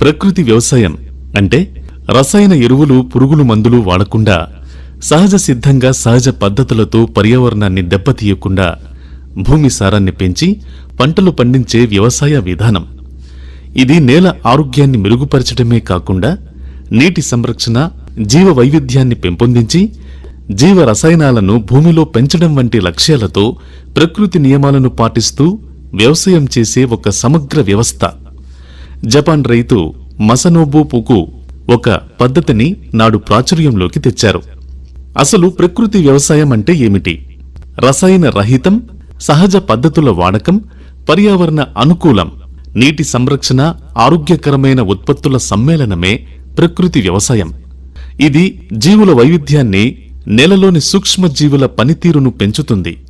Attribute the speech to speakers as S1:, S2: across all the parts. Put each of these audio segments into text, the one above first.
S1: ప్రకృతి వ్యవసాయం అంటే రసాయన ఎరువులు పురుగులు మందులు వాడకుండా సహజ సిద్ధంగా సహజ పద్ధతులతో పర్యావరణాన్ని దెబ్బతీయకుండా భూమి సారాన్ని పెంచి పంటలు పండించే వ్యవసాయ విధానం. ఇది నేల ఆరోగ్యాన్ని మెరుగుపరచడమే కాకుండా నీటి సంరక్షణ జీవ వైవిధ్యాన్ని పెంపొందించి జీవ రసాయనాలను భూమిలో పెంచడం వంటి లక్ష్యాలతో ప్రకృతి నియమాలను పాటిస్తూ వ్యవసాయం చేసే ఒక సమగ్ర వ్యవస్థ. జపాన్ రైతు మసనోబు పుకు ఒక పద్ధతిని నాడు ప్రాచుర్యంలోకి తెచ్చారు. అసలు ప్రకృతి వ్యవసాయం అంటే ఏమిటి? రసాయన రహితం సహజ పద్ధతుల వాడకం పర్యావరణ అనుకూలం నీటి సంరక్షణ ఆరోగ్యకరమైన ఉత్పత్తుల సమ్మేళనమే ప్రకృతి వ్యవసాయం. ఇది జీవుల వైవిధ్యాన్ని నేలలోని సూక్ష్మజీవుల పనితీరును పెంచుతుంది.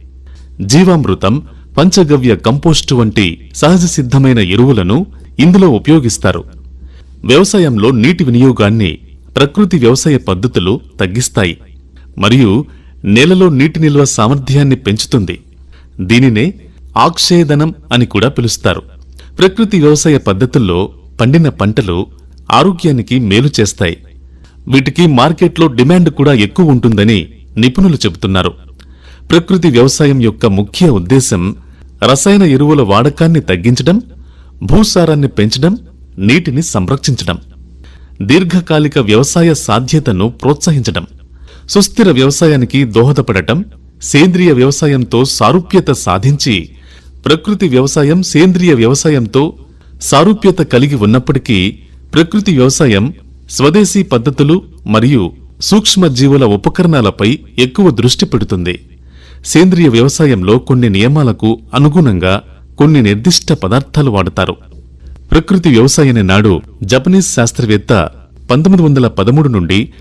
S1: జీవామృతం పంచగవ్య కంపోస్టు వంటి సహజ సిద్ధమైన ఎరువులను ఇందులో ఉపయోగిస్తారు. వ్యవసాయంలో నీటి వినియోగాన్ని ప్రకృతి వ్యవసాయ పద్ధతులు తగ్గిస్తాయి. మరియు నేలలో నీటి నిల్వ సామర్థ్యాన్ని పెంచుతుంది. దీనినే ఆక్షేదనం అని కూడా పిలుస్తారు. ప్రకృతి వ్యవసాయ పద్ధతుల్లో పండిన పంటలు ఆరోగ్యానికి మేలు చేస్తాయి. వీటికి మార్కెట్లో డిమాండ్ కూడా ఎక్కువ ఉంటుందని నిపుణులు చెబుతున్నారు. ప్రకృతి వ్యవసాయం యొక్క ముఖ్య ఉద్దేశం రసాయన ఎరువుల వాడకాన్ని తగ్గించడం భూసారాన్ని పెంచడం నీటిని సంరక్షించడం దీర్ఘకాలిక వ్యవసాయ సాధ్యతను ప్రోత్సహించడం సుస్థిర వ్యవసాయానికి దోహదపడటం సేంద్రియ వ్యవసాయంతో సారూప్యత సాధించి ప్రకృతి వ్యవసాయం సేంద్రియ వ్యవసాయంతో సారూప్యత కలిగి ఉన్నప్పటికీ ప్రకృతి వ్యవసాయం స్వదేశీ పద్ధతులు మరియు సూక్ష్మజీవుల ఉపకరణాలపై ఎక్కువ దృష్టి పెడుతుంది. సేంద్రియ వ్యవసాయంలో కొన్ని నియమాలకు అనుగుణంగా కొన్ని నిర్దిష్ట పదార్థాలు వాడతారు. ప్రకృతి వ్యవసాయాన్ని నాడు జపనీస్ శాస్త్రవేత్త పంతొమ్మిది వందల పదమూడు నుండి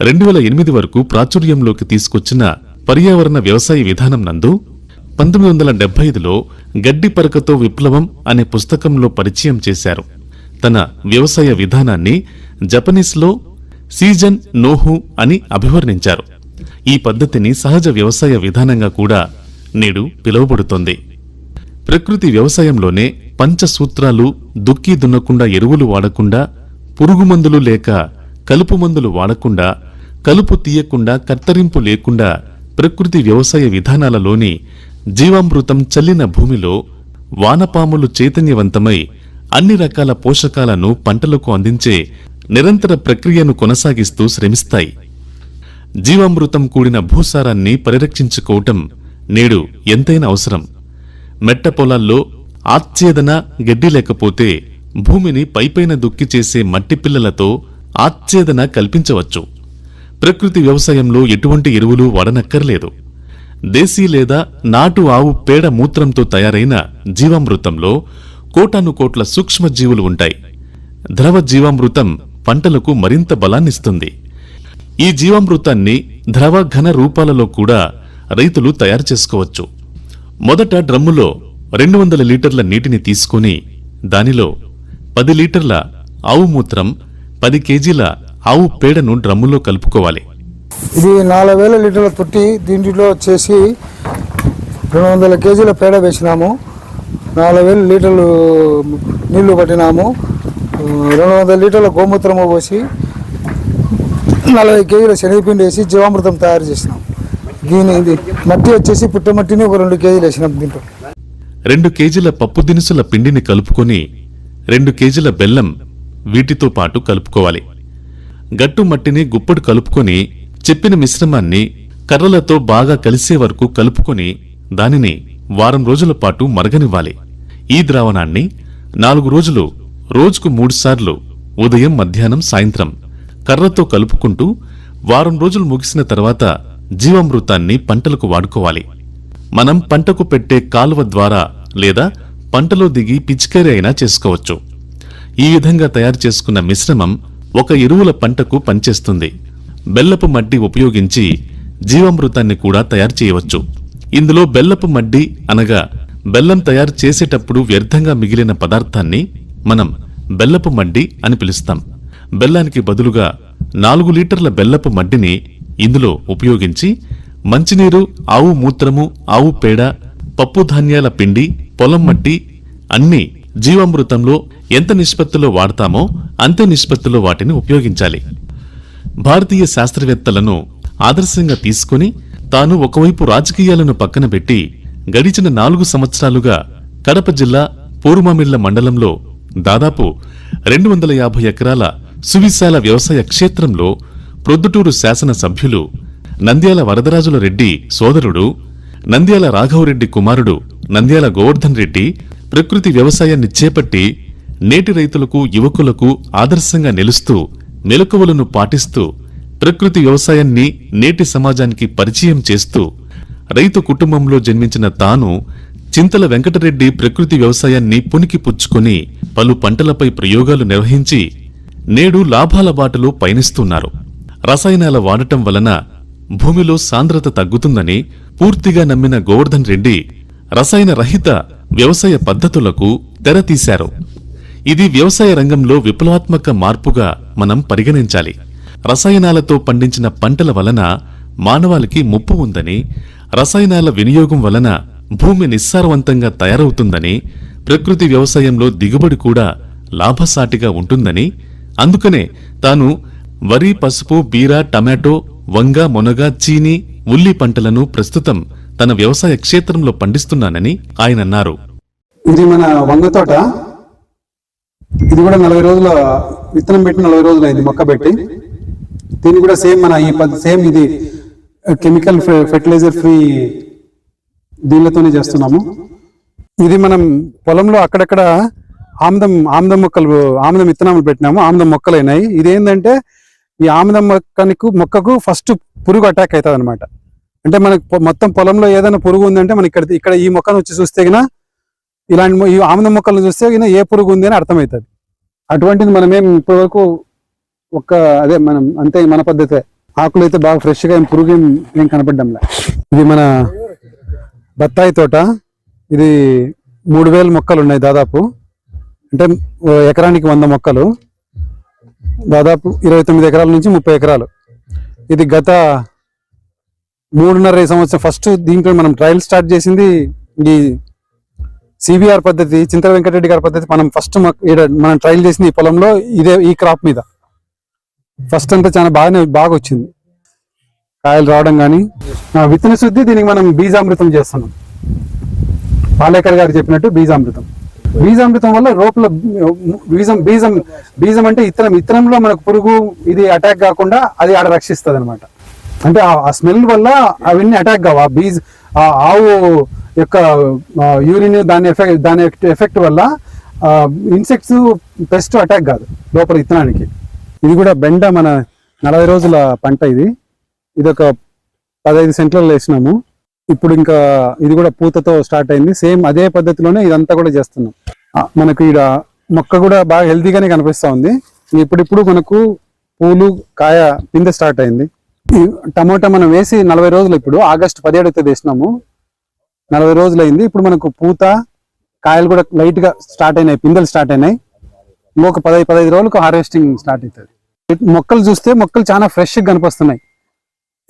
S1: రెండు వేల ఎనిమిది వరకు ప్రాచుర్యంలోకి తీసుకొచ్చిన పర్యావరణ వ్యవసాయ విధానం నందు పంతొమ్మిది వందల డెబ్బై ఐదులో గడ్డి పరకతో విప్లవం అనే పుస్తకంలో పరిచయం చేశారు. తన వ్యవసాయ విధానాన్ని జపనీస్లో సీజన్ నోహు అని అభివర్ణించారు. ఈ పద్ధతిని సహజ వ్యవసాయ విధానంగా కూడా నేడు పిలువబడుతోంది. ప్రకృతి వ్యవసాయంలోనే పంచసూత్రాలు దుక్కి దున్నకుండా ఎరువులు వాడకుండా పురుగుమందులు లేక కలుపు మందులు వాడకుండా కలుపు తీయకుండా కత్తరింపు లేకుండా ప్రకృతి వ్యవసాయ విధానాలలోని జీవామృతం చల్లిన భూమిలో వానపాములు చైతన్యవంతమై అన్ని రకాల పోషకాలను పంటలకు అందించే నిరంతర ప్రక్రియను కొనసాగిస్తూ శ్రమిస్తాయి. జీవామృతం కూడిన భూసారాన్ని పరిరక్షించుకోవటం నేడు ఎంతైనా అవసరం. మెట్ట పొలాల్లో ఆచ్ఛేదన గడ్డి లేకపోతే భూమిని పైపైన దుక్కి చేసే మట్టి పిల్లలతో ఆచ్ఛేదన కల్పించవచ్చు. ప్రకృతి వ్యవసాయంలో ఎటువంటి ఎరువులు వాడనక్కర్లేదు. దేశీ లేదా నాటు ఆవు పేడ మూత్రంతో తయారైన జీవామృతంలో కోటాను కోట్ల సూక్ష్మజీవులు ఉంటాయి. ద్రవ జీవామృతం పంటలకు మరింత బలాన్నిస్తుంది. ఈ జీవామృతాన్ని ద్రవ ఘన రూపాలలో కూడా రైతులు తయారు చేసుకోవచ్చు. మొదట డ్రమ్ములో రెండు వందల లీటర్ల నీటిని తీసుకొని దానిలో పది లీటర్ల ఆవు మూత్రం పది కేజీల ఆవు పేడను డ్రమ్ములో కలుపుకోవాలి.
S2: ఇది నాలుగు వేల లీటర్ల తొట్టి దీంట్లో వచ్చేసి రెండు వందల కేజీల పేడ వేసినాము. నాలుగు వేల లీటర్లు నీళ్ళు పట్టినాము. రెండు వందల లీటర్ల గోమూత్రము పోసి నలభై కేజీల శనగపిండి వేసి జీవామృతం తయారు చేసినాము దీని ఇది మట్టి వచ్చేసి పుట్టమట్టిని ఒక రెండు కేజీలు వేసినాం దీంట్లో.
S1: రెండు కేజీల పప్పు దినుసుల పిండిని కలుపుకొని రెండు కేజీల బెల్లం వీటితో పాటు కలుపుకోవాలి. గట్టు మట్టిని గుప్పడు కలుపుకొని చెప్పిన మిశ్రమాన్ని కర్రలతో బాగా కలిసే వరకు కలుపుకొని దానిని వారం రోజుల పాటు మరగనివ్వాలి. ఈ ద్రావణాన్ని నాలుగు రోజులు రోజుకు మూడుసార్లు ఉదయం మధ్యాహ్నం సాయంత్రం కర్రతో కలుపుకుంటూ వారం రోజులు ముగిసిన తర్వాత జీవామృతాన్ని పంటలకు వాడుకోవాలి. మనం పంటకు పెట్టే కాలువ ద్వారా లేదా పంటలో దిగి పిచికారీ అయినా చేసుకోవచ్చు. ఈ విధంగా తయారు చేసుకున్న మిశ్రమం ఒక ఎరువుల పంటకు పనిచేస్తుంది. బెల్లపు మడ్డి ఉపయోగించి జీవామృతాన్ని కూడా తయారు చేయవచ్చు. ఇందులో బెల్లపు మడ్డి అనగా బెల్లం తయారు చేసేటప్పుడు వ్యర్థంగా మిగిలిన పదార్థాన్ని మనం బెల్లపు మడ్డి అని పిలుస్తాం. బెల్లానికి బదులుగా నాలుగు లీటర్ల బెల్లపు మడ్డిని ఇందులో ఉపయోగించి మంచినీరు ఆవు మూత్రము ఆవు పేడ పప్పు ధాన్యాల పిండి పొలం మట్టి అన్ని జీవామృతంలో ఎంత నిష్పత్తిలో వాడతామో అంతే నిష్పత్తిలో వాటిని ఉపయోగించాలి. భారతీయ శాస్త్రవేత్తలను ఆదర్శంగా తీసుకుని తాను ఒకవైపు రాజకీయాలను పక్కన పెట్టి గడిచిన నాలుగు సంవత్సరాలుగా కడప జిల్లా పూర్వమిళ్ళ మండలంలో దాదాపు రెండు వందల యాభై ఎకరాల సువిశాల వ్యవసాయ క్షేత్రంలో ప్రొద్దుటూరు శాసన సభ్యులు నంద్యాల వరదరాజుల రెడ్డి సోదరుడు నంద్యాల రాఘవరెడ్డి కుమారుడు నంద్యాల గోవర్ధన్ రెడ్డి ప్రకృతి వ్యవసాయాన్ని చేపట్టి నేటి రైతులకు యువకులకు ఆదర్శంగా నిలుస్తూ మెలకువలను పాటిస్తూ ప్రకృతి వ్యవసాయాన్ని నేటి సమాజానికి పరిచయం చేస్తూ రైతు కుటుంబంలో జన్మించిన తాను చింతల వెంకటరెడ్డి ప్రకృతి వ్యవసాయాన్ని పునికి పుచ్చుకొని పలు పంటలపై ప్రయోగాలు నిర్వహించి నేడు లాభాల బాటలో పయనిస్తున్నారు. రసాయనాల వాడటం వలన భూమిలో సాంద్రత తగ్గుతుందని పూర్తిగా నమ్మిన గోవర్ధన్ రెడ్డి రసాయన రహిత వ్యవసాయ పద్ధతులకు తెరతీశారు ఇది వ్యవసాయ రంగంలో విప్లవాత్మక మార్పుగా మనం పరిగణించాలి. రసాయనాలతో పండించిన పంటల వలన మానవాళికి ముప్పు ఉందని రసాయనాల వినియోగం వలన భూమి నిస్సారవంతంగా తయారవుతుందని ప్రకృతి వ్యవసాయంలో దిగుబడి కూడా లాభసాటిగా ఉంటుందని అందుకనే తాను వరి పసుపు బీర టమాటో వంగ మునగ చీని ఉల్లి పంటలను ప్రస్తుతం తన వ్యవసాయ క్షేత్రంలో పండిస్తున్నానని ఆయన అన్నారు.
S3: ఇది మన వంగ తోట. ఇది కూడా నలభై రోజుల విత్తనం పెట్టి నలభై రోజులు అయింది మొక్క పెట్టి. దీన్ని కూడా సేమ్ మన ఈ సేమ్ ఇది కెమికల్ ఫెర్టిలైజర్ ఫ్రీ దీనిలతోనే చేస్తున్నాము. ఇది మనం పొలంలో అక్కడక్కడ ఆముదం ఆముదం మొక్కలు ఆముదం విత్తనాలు పెట్టినాము ఆముదం మొక్కలు అయినాయి ఇదేంటంటే ఈ ఆముదం మొక్కకు మొక్కకు ఫస్ట్ పురుగు అటాక్ అవుతుంది అనమాట అంటే మనకు మొత్తం పొలంలో ఏదైనా పురుగు ఉందంటే మనకి ఇక్కడ ఇక్కడ ఈ మొక్కను వచ్చి చూస్తే గిన ఇలాంటి మొ- ఈ ఆముదం మొక్కలను చూస్తే గిన ఏ పురుగు ఉంది అని అర్థమవుతుంది అటువంటిది మనం ఏం ఇప్పటి వరకు ఒక్క అదే మనం అంతే మన పద్ధతే. ఆకులు అయితే బాగా ఫ్రెష్గా ఏం పురుగు ఏం ఏం కనపడ్డంలే. ఇది మన బత్తాయి తోట. ఇది మూడు వేల మొక్కలు ఉన్నాయి దాదాపు. అంటే ఎకరానికి వంద మొక్కలు. దాదాపు ఇరవై తొమ్మిది ఎకరాల నుంచి ముప్పై ఎకరాలు. ఇది గత మూడున్నర సంవత్సరం ఫస్ట్ దీంట్లో మనం ట్రయల్ స్టార్ట్ చేసింది ఈ సిబిఆర్ పద్ధతి చింతల వెంకటరెడ్డి గారి పద్ధతి మనం ఫస్ట్ మనం ట్రయల్ చేసింది ఈ పొలంలో ఇదే ఈ క్రాప్ మీద. ఫస్ట్ అంతా చాలా బాగానే బాగా వచ్చింది కాయలు రావడం కానీ విత్తన శుద్ధి దీనికి మనం బీజామృతం చేస్తున్నాం. పాలేకర్ గారు చెప్పినట్టు బీజామృతం. బీజామృతం వల్ల లోపల బీజం బీజం బీజం అంటే ఇత్తనం. ఇత్తనంలో మనకు పురుగు ఇది అటాక్ కాకుండా అది ఆడ రక్షిస్తుంది అనమాట అంటే ఆ- స్మెల్ వల్ల అవన్నీ అటాక్ కావు. ఆ బీజ్ ఆ ఆవు యొక్క యూరిన్ దాని ఎఫెక్ట్ దాని ఎఫెక్ట్ వల్ల ఇన్సెక్ట్స్ పెస్ట్ అటాక్ కాదు లోపల ఇత్తనానికి. ఇది కూడా బెండ మన నలభై రోజుల పంట ఇది. ఇది ఒక పదహైదు సెంట్లలో వేసినాము. ఇప్పుడు ఇంకా ఇది కూడా పూతతో స్టార్ట్ అయింది. సేమ్ అదే పద్ధతిలోనే ఇదంతా కూడా చేస్తున్నాం. మనకు ఈడ మొక్క కూడా బాగా హెల్తీగానే కనిపిస్తా ఉంది. ఇప్పుడిప్పుడు మనకు పూలు కాయ పిందె స్టార్ట్ అయింది. టమోటా మనం వేసి నలభై రోజులు ఇప్పుడు ఆగస్ట్ పదిహేడు అయితే వేసినాము. నలభై రోజులు అయింది ఇప్పుడు మనకు పూత కాయలు కూడా లైట్గా స్టార్ట్ అయినాయి పిందెలు స్టార్ట్ అయినాయి. ఇంకొక పదహైదు పదహైదు రోజులకు హార్వెస్టింగ్ స్టార్ట్ అవుతుంది. మొక్కలు చూస్తే మొక్కలు చాలా ఫ్రెష్గా కనిపిస్తున్నాయి.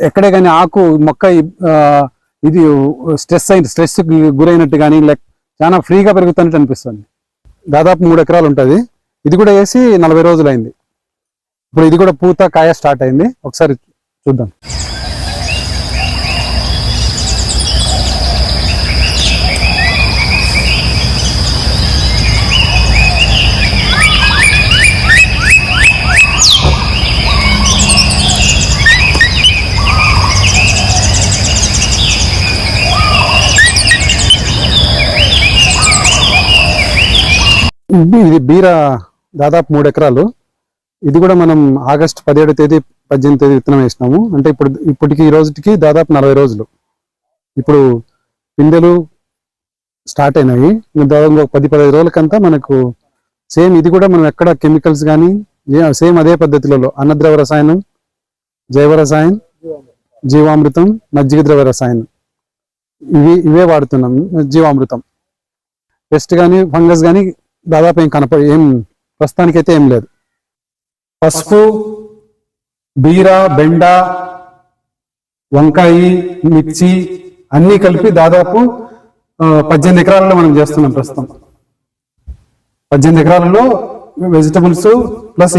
S3: ఎక్కడే కానీ ఆకు మొక్క ఇది స్ట్రెస్ అయిన స్ట్రెస్ గురైనట్టు కానీ లైక్ చాలా ఫ్రీగా పెరుగుతున్నట్టు అనిపిస్తుంది. దాదాపు మూడు ఎకరాలు ఉంటుంది. ఇది కూడా వేసి నలభై రోజులు అయింది ఇప్పుడు ఇది కూడా పూత కాయ స్టార్ట్ అయింది. ఒకసారి చూద్దాం. ఇది బీర దాదాపు మూడు ఎకరాలు. ఇది కూడా మనం ఆగస్ట్ పదిహేడు తేదీ పద్దెనిమిది తేదీ విత్తనం వేసినాము. అంటే ఇప్పుడు ఇప్పటికి ఈ రోజుకి దాదాపు నలభై రోజులు. ఇప్పుడు పిందెలు స్టార్ట్ అయినాయి. దాదాపు ఒక పది పదిహేను రోజులకంతా మనకు సేమ్ ఇది కూడా మనం ఎక్కడ కెమికల్స్ కానీ సేమ్ అదే పద్ధతిలో అన్నద్రవ రసాయనం జైవ రసాయనం జీవామృతం మజ్జిగ ద్రవ రసాయనం. ఇవి ఇవే వాడుతున్నాం జీవామృతం. పెస్ట్ కానీ ఫంగస్ కానీ దాదాపు ఏం కనప ఏం ప్రస్తుతానికైతే ఏం లేదు. పసుపు బీర బెండ వంకాయ మిర్చి అన్నీ కలిపి దాదాపు పద్దెనిమిది ఎకరాలలో మనం చేస్తున్నాం ప్రస్తుతం. పద్దెనిమిది ఎకరాలలో వెజిటబుల్స్ ప్లస్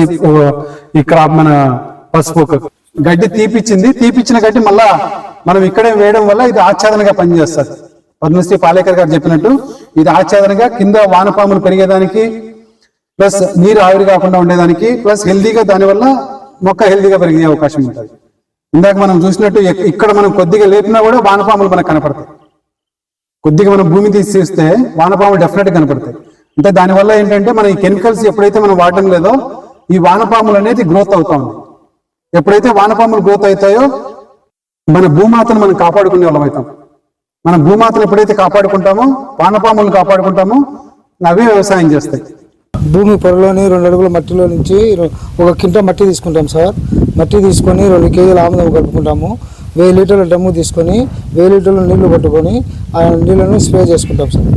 S3: ఈ క్రాప్ మన పసుపు గడ్డి తీపిచ్చింది. తీపిచ్చిన గడ్డి మళ్ళా మనం ఇక్కడే వేయడం వల్ల ఇది ఆచ్ఛాదనగా పనిచేస్తుంది. పద్మశ్రీ పాలేకర్ గారు చెప్పినట్టు ఇది ఆచ్ఛాదనగా కింద వానపాములు పెరిగేదానికి ప్లస్ నీరు ఆవిరి కాకుండా ఉండేదానికి ప్లస్ హెల్దీగా దానివల్ల మొక్క హెల్దీగా పెరిగే అవకాశం ఉంటుంది. ఇందాక మనం చూసినట్టు ఇక్కడ మనం కొద్దిగా లేపినా కూడా వానపాములు మనకు కనపడతాయి. కొద్దిగా మనం భూమి తీసి చూస్తే వానపాములు డెఫినెట్గా కనపడతాయి. అంటే దానివల్ల ఏంటంటే మన ఈ కెమికల్స్ ఎప్పుడైతే మనం వాడడం లేదో ఈ వానపాములు అనేది గ్రోత్ అవుతా ఉంది. ఎప్పుడైతే వానపాములు గ్రోత్ అవుతాయో మన భూమాతను మనం కాపాడుకునే వాళ్ళం అవుతాం. మన భూమాతను ఎప్పుడైతే కాపాడుకుంటామో వానపాములను కాపాడుకుంటామో అవే వ్యవసాయం చేస్తాయి.
S2: భూమి పొరలోని రెండు అడుగుల మట్టిలో నుంచి ఒక కింట మట్టి తీసుకుంటాం సార్. మట్టి తీసుకొని రెండు కేజీల ఆముదం కలుపుకుంటాము. వెయ్యి లీటర్ల డమ్ము తీసుకొని వెయ్యి లీటర్ల నీళ్ళు పట్టుకొని ఆ నీళ్ళను స్ప్రే చేసుకుంటాం సార్.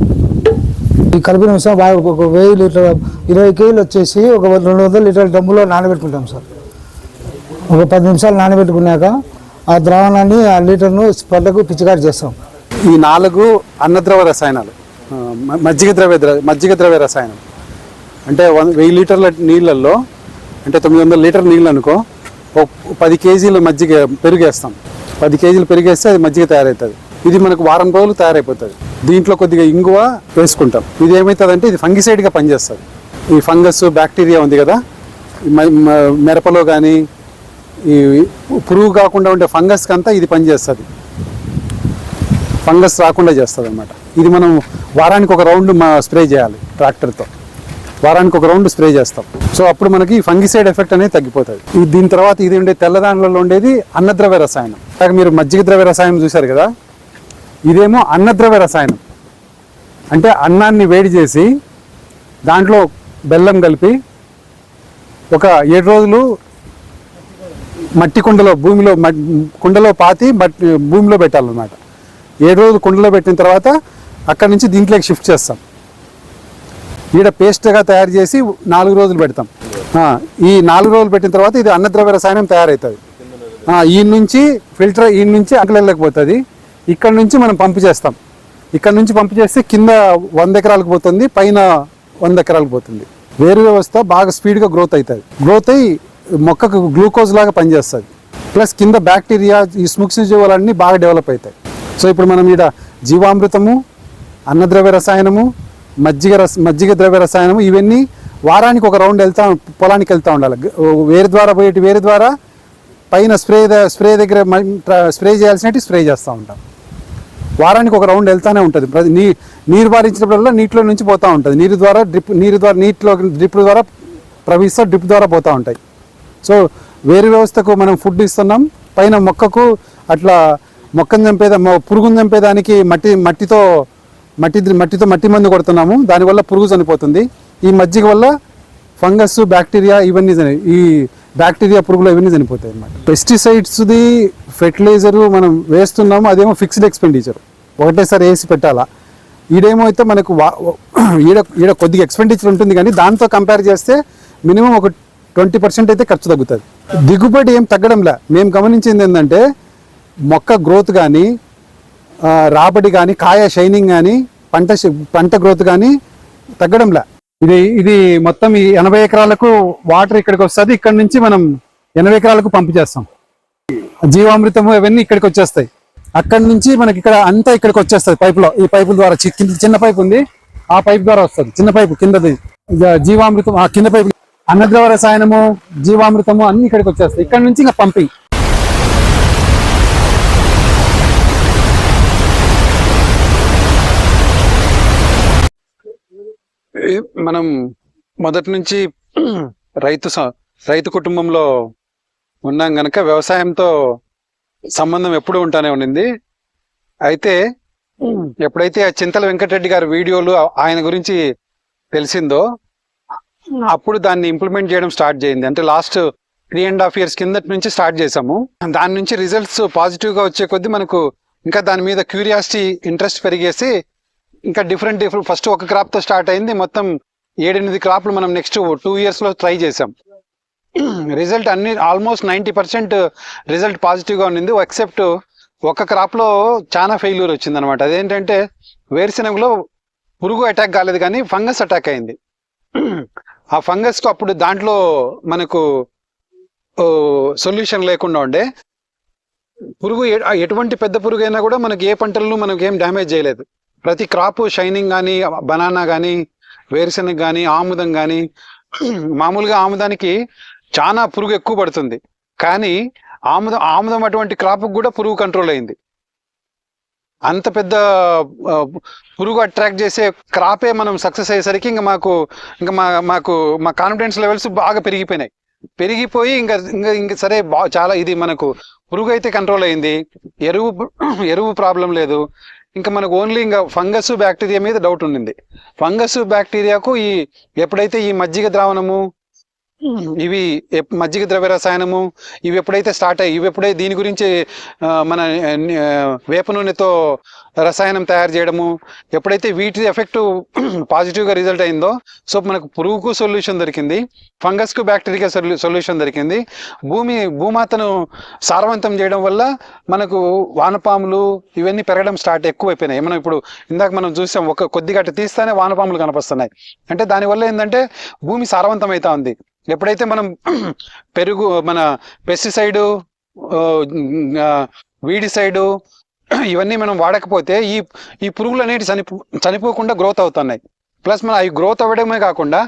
S2: ఈ కలిపిన విషయం బాగా ఒక వెయ్యి లీటర్ ఇరవై కేజీలు వచ్చేసి ఒక రెండు వందల లీటర్ల డమ్ములో నానబెట్టుకుంటాం సార్. ఒక పది నిమిషాలు నానబెట్టుకున్నాక ఆ ద్రావణాన్ని ఆ లీటర్ను పంటకు పిచికారి చేస్తాం.
S3: ఈ నాలుగు అన్నద్రవ రసాయనాలు మజ్జిగ ద్రవ్య మజ్జిగ ద్రవ్య రసాయనం. అంటే వన్ వెయ్యి లీటర్ల నీళ్ళల్లో అంటే తొమ్మిది వందల లీటర్ నీళ్ళు అనుకో పది కేజీలు మజ్జిగ పెరిగేస్తాం. పది కేజీలు పెరిగేస్తే అది మజ్జిగ తయారవుతుంది. ఇది మనకు వారం రోజులు తయారైపోతుంది. దీంట్లో కొద్దిగా ఇంగువ వేసుకుంటాం. ఇది ఏమవుతుందంటే ఇది ఫంగిసైడ్గా పనిచేస్తుంది. ఈ ఫంగస్ బ్యాక్టీరియా ఉంది కదా మ- మ- మిరపలో కానీ ఈ పురుగు కాకుండా ఉండే ఫంగస్కి అంతా ఇది పనిచేస్తుంది. ఫంగస్ రాకుండా చేస్తుంది అనమాట ఇది మనం వారానికి ఒక రౌండ్ మా స్ప్రే చేయాలి ట్రాక్టర్తో. వారానికి ఒక రౌండ్ స్ప్రే చేస్తాం. సో అప్పుడు మనకి ఫంగిసైడ్ ఎఫెక్ట్ అనేది తగ్గిపోతుంది. ఈ దీని తర్వాత ఇది ఉండే తెల్లదాండ్లలో ఉండేది అన్నద్రవ్య రసాయనం. కాక మీరు మజ్జిగ ద్రవ్య రసాయనం చూశారు కదా? ఇదేమో అన్నద్రవ్య రసాయనం. అంటే అన్నాన్ని వేడి చేసి దాంట్లో బెల్లం కలిపి ఒక ఏడు రోజులు మట్టి కుండలో భూమిలో మట్- కుండలో పాతి మట్టి భూమిలో పెట్టాలన్నమాట. ఏడు రోజులు కుండలో పెట్టిన తర్వాత అక్కడ నుంచి దీంట్లోకి షిఫ్ట్ చేస్తాం. ఈడ పేస్ట్గా తయారు చేసి నాలుగు రోజులు పెడతాం. ఈ నాలుగు రోజులు పెట్టిన తర్వాత ఇది అన్నద్రవ్య రసాయనం తయారవుతుంది ఈ నుంచి ఫిల్టర్ ఈ నుంచి అంకలకి పోతుంది. ఇక్కడ నుంచి మనం పంపు చేస్తాం. ఇక్కడ నుంచి పంపు చేస్తే కింద వంద ఎకరాలకు పోతుంది పైన వంద ఎకరాలకు పోతుంది. వేరు వ్యవస్థ బాగా స్పీడ్గా గ్రోత్ అవుతుంది గ్రోత్ అయ్యి మొక్కకు గ్లూకోజ్ లాగా పనిచేస్తుంది. ప్లస్ కింద బ్యాక్టీరియా ఈ సూక్ష్మజీవులన్నీ బాగా డెవలప్ అవుతాయి సో ఇప్పుడు మనం ఈడ జీవామృతము అన్నద్రవ్య రసాయనము మజ్జిగ రస మజ్జిగ ద్రవ్య రసాయనము ఇవన్నీ వారానికి ఒక రౌండ్ వెళ్తా పొలానికి వెళ్తూ ఉండాలి. వేరు ద్వారా పోయేటి వేరు ద్వారా పైన స్ప్రే ద- స్ప్రే దగ్గర స్ప్రే చేయాల్సినట్టు స్ప్రే చేస్తూ ఉంటాం. వారానికి ఒక రౌండ్ వెళ్తానే ఉంటుంది. ప్రతి నీ నీరు పారించినప్పుడల్లా నీటిలో నుంచి పోతూ ఉంటుంది. నీరు ద్వారా డ్రిప్ నీరు ద్వారా నీటిలో డ్రిప్ ద్వారా ప్రవహిస్తూ డ్రిప్ ద్వారా పోతూ ఉంటాయి. సో వేరు వ్యవస్థకు మనం ఫుడ్ ఇస్తున్నాం. పైన మొక్కకు అట్లా మొక్కను చంపేదా మొ- పురుగును చంపేదానికి మట్టి మట్టితో మట్టి మట్టితో మట్టి మందు కొడుతున్నాము. దానివల్ల పురుగు చనిపోతుంది. ఈ మజ్జిగ వల్ల ఫంగస్ బ్యాక్టీరియా ఇవన్నీ ఈ బ్యాక్టీరియా పురుగులు ఇవన్నీ చనిపోతాయి అన్నమాట. పెస్టిసైడ్స్ది ఫెర్టిలైజరు మనం వేస్తున్నాము. అదేమో ఫిక్స్డ్ ఎక్స్పెండిచర్. ఒకటేసారి వేసి పెట్టాలా. ఈడేమో అయితే మనకు వా- ఈడ ఈడ కొద్దిగా ఎక్స్పెండిచర్ ఉంటుంది కానీ దాంతో కంపేర్ చేస్తే మినిమం ఒక ట్వంటీ పర్సెంట్ అయితే ఖర్చు తగ్గుతుంది. దిగుబడి ఏం తగ్గడంలే. మేము గమనించింది ఏంటంటే మొక్క గ్రోత్ కానీ రాబడి కానీ కాయ షైనింగ్ కానీ పంట పంట గ్రోత్ కానీ తగ్గడంలా. ఇది ఇది మొత్తం ఈ ఎనభై ఎకరాలకు వాటర్ ఇక్కడికి వస్తుంది. ఇక్కడ నుంచి మనం ఎనభై ఎకరాలకు పంపు చేస్తాం. జీవామృతము ఇవన్నీ ఇక్కడికి వచ్చేస్తాయి. అక్కడి నుంచి మనకి ఇక్కడ అంతా ఇక్కడికి వచ్చేస్తుంది పైపులో. ఈ పైపుల ద్వారా చి- కింద చిన్న పైపు ఉంది. ఆ పైప్ ద్వారా వస్తుంది. చిన్న పైపు కిందది. జీవామృతం ఆ కింద పైపు అన్నద్రవ రసాయనము జీవామృతము అన్ని ఇక్కడికి వచ్చేస్తాయి. ఇక్కడ నుంచి ఇంకా పంపింగ్. మనం మొదటి నుంచి రైతు స- రైతు కుటుంబంలో ఉన్నాం గనక వ్యవసాయంతో సంబంధం ఎప్పుడూ ఉంటానే ఉండింది. అయితే ఎప్పుడైతే ఆ చింతల వెంకటరెడ్డి గారి వీడియోలు ఆయన గురించి తెలిసిందో అప్పుడు దాన్ని ఇంప్లిమెంట్ చేయడం స్టార్ట్ చేయింది. అంటే last three and half years కిందటి నుంచి స్టార్ట్ చేసాము దాని నుంచి రిజల్ట్స్ పాజిటివ్గా వచ్చే కొద్దీ మనకు ఇంకా దాని మీద క్యూరియాసిటీ ఇంట్రెస్ట్ పెరిగేసి ఇంకా డిఫరెంట్ డిఫరెంట్ ఫస్ట్ ఒక క్రాప్తో స్టార్ట్ అయింది. మొత్తం ఏడెనిమిది క్రాప్లు మనం నెక్స్ట్ టూ ఇయర్స్లో ట్రై చేసాం రిజల్ట్ అన్ని ఆల్మోస్ట్ నైంటీ పర్సెంట్ రిజల్ట్ పాజిటివ్గా ఉన్నింది. ఉండింది ఎక్సెప్ట్ ఒక క్రాప్లో చాలా ఫెయిల్యూర్ వచ్చింది అనమాట అదేంటంటే వేరుశెనగలో పురుగు అటాక్ కాలేదు కానీ ఫంగస్ అటాక్ అయింది. ఆ ఫంగస్కు అప్పుడు దాంట్లో మనకు సొల్యూషన్ లేకుండా ఉండే. పురుగు ఎటువంటి పెద్ద పురుగు అయినా కూడా మనకి ఏ పంటలను మనకి ఏం డ్యామేజ్ చేయలేదు. ప్రతి క్రాప్ షైనింగ్ కానీ బనానా కానీ వేరుశెనగ కానీ ఆముదం కానీ మామూలుగా ఆముదానికి చాలా పురుగు ఎక్కువ పడుతుంది. కానీ ఆముదం ఆముదం అటువంటి క్రాప్ కూడా పురుగు కంట్రోల్ అయింది. అంత పెద్ద పురుగు అట్రాక్ట్ చేసే క్రాపే మనం సక్సెస్ అయ్యేసరికి ఇంకా మాకు ఇంకా మా మాకు మా కాన్ఫిడెన్స్ లెవెల్స్ బాగా పెరిగిపోయినాయి. పెరిగిపోయి ఇంకా ఇంకా ఇంకా సరే బా చాలా ఇది మనకు పురుగు అయితే కంట్రోల్ అయింది. ఎరువు ఎరువు ప్రాబ్లం లేదు. ఇంకా మనకు ఓన్లీ ఇంకా ఫంగస్ బ్యాక్టీరియా మీద డౌట్ ఉండింది. ఫంగస్ బ్యాక్టీరియాకు ఈ ఎప్పుడైతే ఈ మజ్జిగ ద్రావణము ఇవి మజ్జిగ ద్రవ్య రసాయనము ఇవి ఎప్పుడైతే స్టార్ట్ అయ్యి ఇవి ఎప్పుడైతే దీని గురించి మన వేప నూనెతో రసాయనం తయారు చేయడము ఎప్పుడైతే వీటి ఎఫెక్ట్ పాజిటివ్గా రిజల్ట్ అయిందో సో మనకు పురుగుకు సొల్యూషన్ దొరికింది ఫంగస్కు బ్యాక్టీరియా సొల్యూషన్ దొరికింది. భూమి భూమాతను సారవంతం చేయడం వల్ల మనకు వానపాములు ఇవన్నీ పెరగడం స్టార్ట్ ఎక్కువైపోయినాయి. మనం ఇప్పుడు ఇందాక మనం చూసాం ఒక కొద్దిగా అటు తీస్తేనే వానపాములు కనిపిస్తున్నాయి. అంటే దానివల్ల ఏంటంటే భూమి సారవంతం అవుతా ఉంది. ఎప్పుడైతే మనం పెరుగు మన పెస్టిసైడు వీడిసైడు ఇవన్నీ మనం వాడకపోతే ఈ ఈ పురుగులు అనేవి చనిపో చనిపోకుండా గ్రోత్ అవుతున్నాయి. ప్లస్ మనం అవి గ్రోత్ అవ్వడమే కాకుండా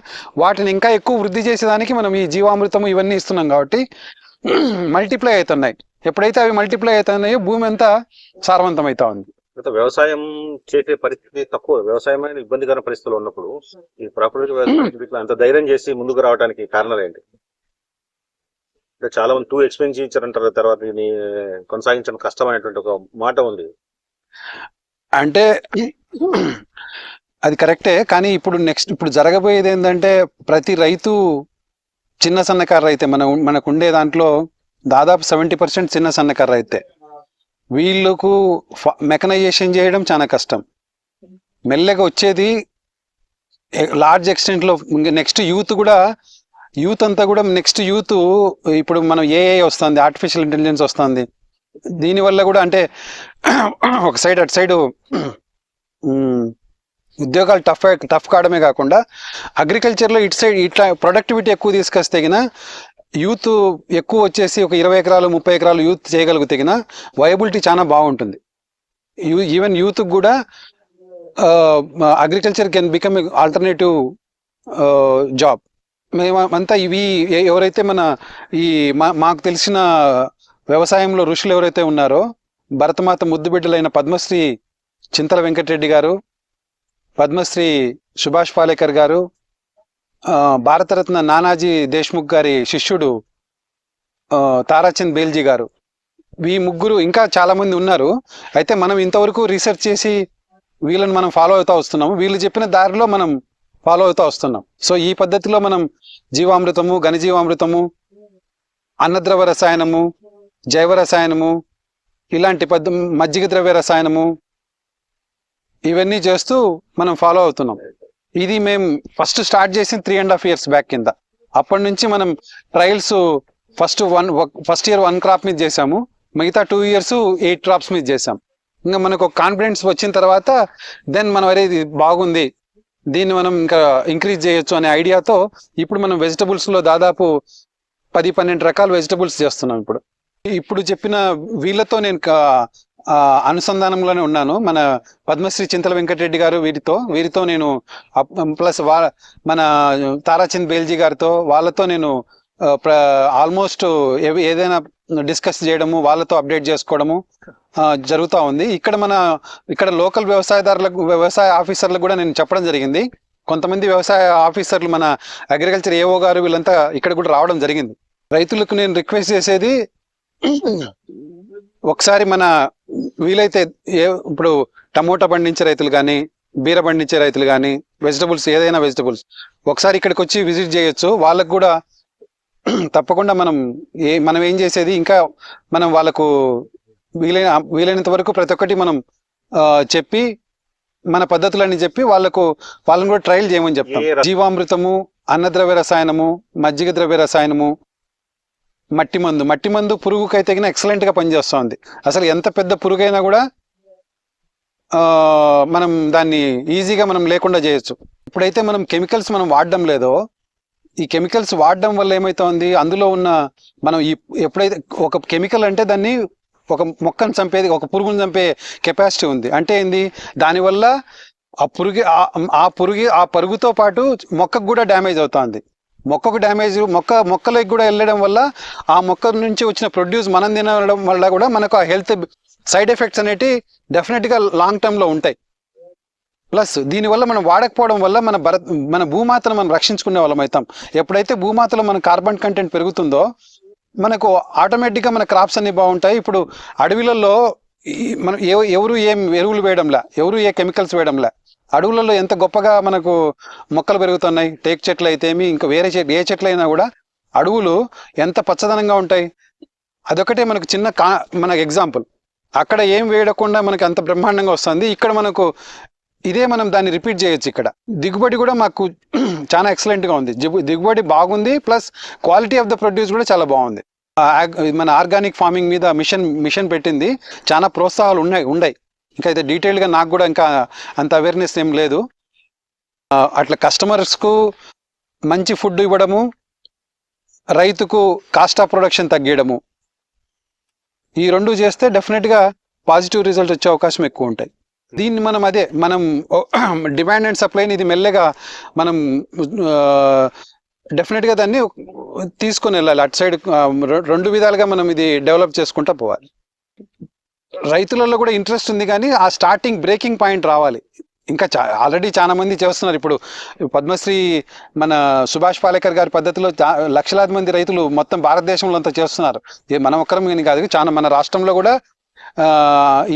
S3: వాటిని ఇంకా ఎక్కువ వృద్ధి చేసేదానికి మనం ఈ జీవామృతము ఇవన్నీ ఇస్తున్నాం కాబట్టి మల్టిప్లై అవుతున్నాయి. ఎప్పుడైతే అవి మల్టిప్లై అవుతున్నాయో భూమి అంతా సారవంతం అవుతా ఉంది
S4: వ్యవసాయం చేసే పరిస్థితి తక్కువ. వ్యవసాయం ఇబ్బందికర పరిస్థితులు ఉన్నప్పుడు ఈ ఇట్లా అంత ధైర్యం చేసి ముందుకు రావడానికి కారణాలు ఏంటి? అంటే చాలా మంది టూ ఎక్స్ప్లెయిన్ చేయించారంటారు తర్వాత దీన్ని కొనసాగించడం కష్టమైనటువంటి ఒక మాట ఉంది.
S3: అంటే అది కరెక్టే కానీ ఇప్పుడు నెక్స్ట్ ఇప్పుడు జరగబోయేది ఏంటంటే ప్రతి రైతు చిన్న సన్నకారు అయితే మన మనకు ఉండే దాంట్లో దాదాపు సెవెంటీ పర్సెంట్ చిన్న సన్నకారు అయితే వీళ్ళకు మెకనైజేషన్ చేయడం చాలా కష్టం. మెల్లగా వచ్చేది లార్జ్ ఎక్స్టెంట్లో నెక్స్ట్ యూత్ కూడా యూత్ అంతా కూడా నెక్స్ట్ యూత్ ఇప్పుడు మనం ఏఐ వస్తుంది ఆర్టిఫిషియల్ ఇంటెలిజెన్స్ వస్తుంది. దీనివల్ల కూడా అంటే ఒక సైడ్ అటు సైడు ఉద్యోగాలు టఫ్ టఫ్ కావడమే కాకుండా అగ్రికల్చర్లో ఇటు సైడ్ ఇట్లా ప్రొడక్టివిటీ ఎక్కువ తీసుకొస్తే గిన యూత్ ఎక్కువ వచ్చేసి ఒక ఇరవై ఎకరాలు ముప్పై ఎకరాలు యూత్ చేయగలిగితే గిన వయబిలిటీ చాలా బాగుంటుంది. ఈవెన్ యూత్ కూడా agriculture can become alternative job మేమంతా ఇవి ఎవరైతే మన ఈ మా- మాకు తెలిసిన వ్యవసాయంలో ఋషులు ఎవరైతే ఉన్నారో భరతమాత ముద్దుబిడ్డలైన పద్మశ్రీ చింతల వెంకటరెడ్డి గారు పద్మశ్రీ సుభాష్ పాలేకర్ గారు భారతరత్న నానాజీ దేశ్ముఖ్ గారి శిష్యుడు తారాచంద్ బేల్జీ గారు. ఈ ముగ్గురు ఇంకా చాలామంది ఉన్నారు. అయితే మనం ఇంతవరకు రీసెర్చ్ చేసి వీళ్ళని మనం ఫాలో అవుతా వస్తున్నాము. వీళ్ళు చెప్పిన దారిలో మనం ఫాలో అవుతా వస్తున్నాం. సో ఈ పద్ధతిలో మనం జీవామృతము ఘనజీవామృతము అన్నద్రవ రసాయనము జైవ రసాయనము ఇలాంటి పద్ మజ్జిగ ద్రవ్య రసాయనము ఇవన్నీ చేస్తూ మనం ఫాలో అవుతున్నాం. ఇది మేము ఫస్ట్ స్టార్ట్ చేసి three and half years back కింద. అప్పటి నుంచి మనం trials first one first year one crop మీద చేసాము మిగతా టూ ఇయర్స్ ఎయిట్ క్రాప్స్ మీద చేసాం ఇంకా మనకు కాన్ఫిడెన్స్ వచ్చిన తర్వాత దెన్ మనం అరే ఇది బాగుంది. దీన్ని మనం ఇంకా ఇంక్రీజ్ చేయొచ్చు అనే ఐడియాతో ఇప్పుడు మనం వెజిటబుల్స్లో దాదాపు పది పన్నెండు రకాల వెజిటబుల్స్ చేస్తున్నాం ఇప్పుడు. ఇప్పుడు చెప్పిన వీళ్ళతో నేను ఆ, అనుసంధానంలోనే ఉన్నాను. మన పద్మశ్రీ చింతల వెంకటరెడ్డి గారు వీరితో వీరితో నేను ప్లస్ వా మన తారాచంద్ బేల్జీ గారితో వాళ్ళతో నేను ఆల్మోస్ట్ ఏదైనా డిస్కస్ చేయడము వాళ్ళతో అప్డేట్ చేసుకోవడము జరుగుతూ ఉంది. ఇక్కడ మన ఇక్కడ లోకల్ వ్యవసాయదారులకు వ్యవసాయ ఆఫీసర్లకు కూడా నేను చెప్పడం జరిగింది. కొంతమంది వ్యవసాయ ఆఫీసర్లు మన అగ్రికల్చర్ ఏఓ గారు వీళ్ళంతా ఇక్కడ కూడా రావడం జరిగింది. రైతులకు నేను రిక్వెస్ట్ చేసేది ఒకసారి మన వీలైతే ఏ ఇప్పుడు టమోటా పండించే రైతులు కానీ బీర పండించే రైతులు కానీ వెజిటబుల్స్ ఏదైనా వెజిటబుల్స్ ఒకసారి ఇక్కడికి వచ్చి విజిట్ చేయొచ్చు. వాళ్ళకు కూడా తప్పకుండా మనం ఏ మనం ఏం చేసేది? ఇంకా మనం వాళ్ళకు వీలైన వీలైనంత వరకు ప్రతి ఒక్కటి మనం చెప్పి మన పద్ధతులన్నీ చెప్పి వాళ్ళకు వాళ్ళని కూడా ట్రయల్ చేయమని చెప్తాం. జీవామృతము అన్నద్రవ్య రసాయనము మజ్జిగ ద్రవ్య రసాయనము మట్టి మందు. మట్టి మందు పురుగుకైతే తగిన ఎక్సలెంట్గా పనిచేస్తుంది. అసలు ఎంత పెద్ద పురుగైనా కూడా ఆ, మనం దాన్ని ఈజీగా మనం లేకుండా చేయొచ్చు. ఇప్పుడైతే మనం కెమికల్స్ మనం వాడడం లేదో ఈ కెమికల్స్ వాడడం వల్ల ఏమైతోంది? అందులో ఉన్న మనం ఈ ఎప్పుడైతే ఒక కెమికల్ అంటే దాన్ని ఒక మొక్కను చంపేది ఒక పురుగును చంపే కెపాసిటీ ఉంది. అంటే ఏంది? దానివల్ల ఆ పురుగు ఆ- పురుగు ఆ పరుగుతో పాటు మొక్కకు కూడా డ్యామేజ్ అవుతుంది. మొక్కకు డ్యామేజ్ మొక్క మొక్కలకు కూడా వెళ్ళడం వల్ల ఆ మొక్క నుంచి వచ్చిన ప్రొడ్యూస్ మనం తినడం వల్ల కూడా మనకు ఆ హెల్త్ సైడ్ ఎఫెక్ట్స్ అనేటివి డెఫినెట్గా లాంగ్ టర్మ్లో ఉంటాయి. ప్లస్ దీనివల్ల మనం వాడకపోవడం వల్ల మన భర మన భూమాతను మనం రక్షించుకునే వాళ్ళం అవుతాం. ఎప్పుడైతే భూమాతలో మన కార్బన్ కంటెంట్ పెరుగుతుందో మనకు ఆటోమేటిక్గా మన క్రాప్స్ అన్ని బాగుంటాయి. ఇప్పుడు అడవిలలో మనం ఏ ఎవరు ఏం ఎరువులు వేయడంలా ఎవరు ఏ కెమికల్స్ వేయడంలా అడవులలో ఎంత గొప్పగా మనకు మొక్కలు పెరుగుతున్నాయి టేక్ చెట్లు అయితేమి ఇంకా వేరే చెట్లు ఏ చెట్లు అయినా కూడా అడవులు ఎంత పచ్చదనంగా ఉంటాయి. అదొకటే మనకు చిన్న కా మనకు ఎగ్జాంపుల్. అక్కడ ఏం వేయకుండా మనకి అంత బ్రహ్మాండంగా వస్తుంది. ఇక్కడ మనకు ఇదే మనం దాన్ని రిపీట్ చేయొచ్చు ఇక్కడ. దిగుబడి కూడా మాకు చాలా ఎక్సలెంట్గా ఉంది. దిగుబడి బాగుంది plus quality of the produce కూడా చాలా బాగుంది. మన ఆర్గానిక్ ఫార్మింగ్ మీద మిషన్ మిషన్ పెట్టింది. చాలా ప్రోత్సాహాలు ఉన్నాయి ఉన్నాయి. ఇంకా అయితే డీటెయిల్గా నాకు కూడా ఇంకా అంత అవేర్నెస్ ఏం లేదు. అట్లా కస్టమర్స్కు మంచి ఫుడ్ ఇవ్వడము రైతుకు కాస్ట్ ఆఫ్ ప్రొడక్షన్ తగ్గియడము. ఈ రెండు చేస్తే డెఫినెట్గా పాజిటివ్ రిజల్ట్ వచ్చే అవకాశం ఎక్కువ ఉంటాయి. దీన్ని మనం అదే మనం డిమాండ్ అండ్ సప్లైని ఇది మెల్లగా మనం డెఫినెట్గా దాన్ని తీసుకొని వెళ్ళాలి. అటు సైడ్ రెండు విధాలుగా మనం ఇది డెవలప్ చేసుకుంటా పోవాలి. రైతులలో కూడా ఇంట్రెస్ట్ ఉంది కానీ ఆ స్టార్టింగ్ బ్రేకింగ్ పాయింట్ రావాలి. ఇంకా చా ఆల్రెడీ చాలా మంది చేస్తున్నారు. ఇప్పుడు పద్మశ్రీ మన సుభాష్ పాలేకర్ గారి పద్ధతిలో లక్షలాది మంది రైతులు మొత్తం భారతదేశంలో అంతా చేస్తున్నారు. మనం మన ఒక్కరం కాదు చాలా మన రాష్ట్రంలో కూడా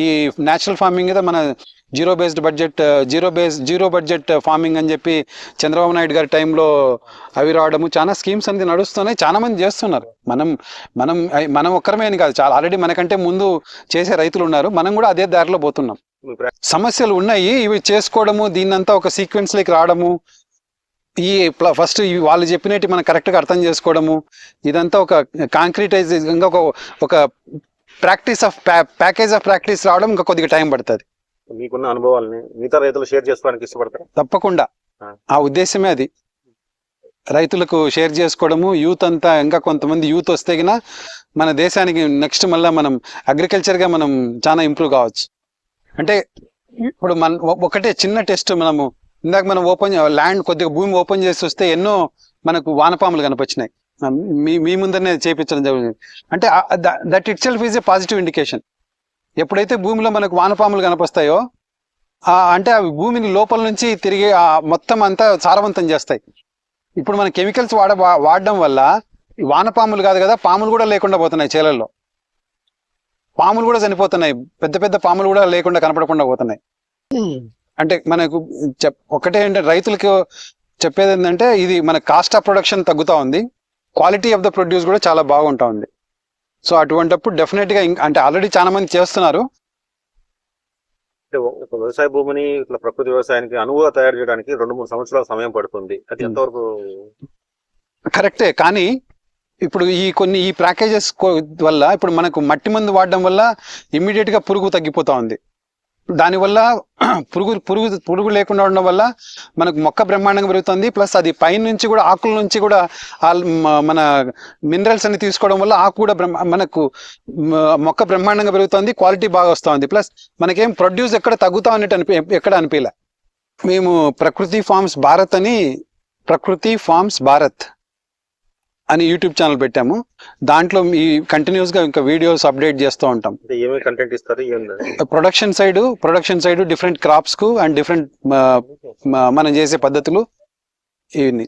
S3: ఈ న్యాచురల్ ఫార్మింగ్ మీద మన zero based budget zero base zero budget farming అని చెప్పి చంద్రబాబు నాయుడు గారి టైంలో అవి రావడము చాలా స్కీమ్స్ అనేది నడుస్తున్నాయి చాలా మంది చేస్తున్నారు. మనం మనం మనం ఒక్కరమే అని కాదు చాలా ఆల్రెడీ మనకంటే ముందు చేసే రైతులు ఉన్నారు మనం కూడా అదే దారిలో పోతున్నాం. సమస్యలు ఉన్నాయి ఇవి చేసుకోవడము దీన్నంతా ఒక సీక్వెన్స్లోకి రావడము ఈ ఫస్ట్ వాళ్ళు చెప్పినట్టు మనం కరెక్ట్గా అర్థం చేసుకోవడము ఇదంతా ఒక కాంక్రీటైజ్ ఒక ఒక practice of package of practice రావడం ఇంకా కొద్దిగా టైం పడుతుంది.
S4: మీకున్న అనుభవాలని మిగతా రైతులు షేర్ చేసుకోవడానికి ఇష్టపడతారు?
S3: తప్పకుండా.
S4: ఆ.
S3: ఉద్దేశమే అది. రైతులకు షేర్ చేసుకోవడము యూత్ అంతా ఇంకా కొంతమంది యూత్ వస్తే గిన మన దేశానికి నెక్స్ట్ మళ్ళా మనం అగ్రికల్చర్గా మనం చాలా ఇంప్రూవ్ కావచ్చు. అంటే ఇప్పుడు మన ఒకటే చిన్న టెస్ట్ మనము. ఇందాక మనం ఓపెన్ ల్యాండ్ కొద్దిగా భూమి ఓపెన్ చేసి వస్తే ఎన్నో మనకు వానపాములు కనిపించినాయి మీ మీ ముందరనే చేపించడం జరుగుతుంది. అంటే that itself is a positive indication ఎప్పుడైతే భూమిలో మనకు వానపాములు కనిపిస్తాయో అంటే అవి భూమిని లోపల నుంచి తిరిగి మొత్తం అంతా సారవంతం చేస్తాయి. ఇప్పుడు మన కెమికల్స్ వాడ వాడడం వల్ల వానపాములు కాదు కదా పాములు కూడా లేకుండా పోతున్నాయి చేలల్లో. పాములు కూడా చనిపోతున్నాయి. పెద్ద పెద్ద పాములు కూడా లేకుండా కనపడకుండా పోతున్నాయి. అంటే మనకు చెప్ ఒకటే అంటే రైతులకు చెప్పేది ఏంటంటే ఇది మన కాస్ట్ ఆఫ్ ప్రొడక్షన్ తగ్గుతూ ఉంది. క్వాలిటీ ఆఫ్ ద ప్రొడ్యూస్ కూడా చాలా బాగుంటా ఉంది. సో అటువంటప్పుడు డెఫినెట్గా ఇంక- అంటే ఆల్రెడీ చాలా మంది చేస్తున్నారు.
S4: ఒక వ్యవసాయ భూమిని ఇట్లా ప్రకృతి వ్యవసాయానికి అనువుగా తయారు చేయడానికి రెండు మూడు సంవత్సరాల సమయం పడుతుంది. అది. ఎంతవరకు
S3: కరెక్టే. కానీ ఇప్పుడు ఈ కొన్ని ఈ ప్యాకేజెస్ వల్ల ఇప్పుడు మనకు మట్టి మందు వాడడం వల్ల ఇమ్మీడియట్గా పురుగు తగ్గిపోతా ఉంది. దానివల్ల పురుగు పురుగు పురుగు లేకుండా ఉండడం వల్ల మనకు మొక్క బ్రహ్మాండంగా పెరుగుతుంది. ప్లస్ అది పైన నుంచి కూడా ఆకుల నుంచి కూడా ఆ మన మినరల్స్ అన్ని తీసుకోవడం వల్ల ఆకు కూడా బ్రహ్మ మనకు మొక్క బ్రహ్మాండంగా పెరుగుతుంది. క్వాలిటీ బాగా వస్తుంది. ప్లస్ మనకేం ప్రొడ్యూస్ ఎక్కడ తగ్గుతా ఉన్నట్టు అనిపి ఎక్కడ అనిపించలే మేము ప్రకృతి ఫార్మ్స్ భారత్ అని ప్రకృతి ఫార్మ్స్ భారత్. అని యూట్యూబ్ ఛానల్ పెట్టాము. దాంట్లో ఈ కంటిన్యూస్గా ఇంకా వీడియోస్ అప్డేట్ చేస్తూ ఉంటాం.
S4: కంటెంట్ ఇస్తారు
S3: production side production side different క్రాప్స్కు and different మనం చేసే పద్ధతులు ఇవన్నీ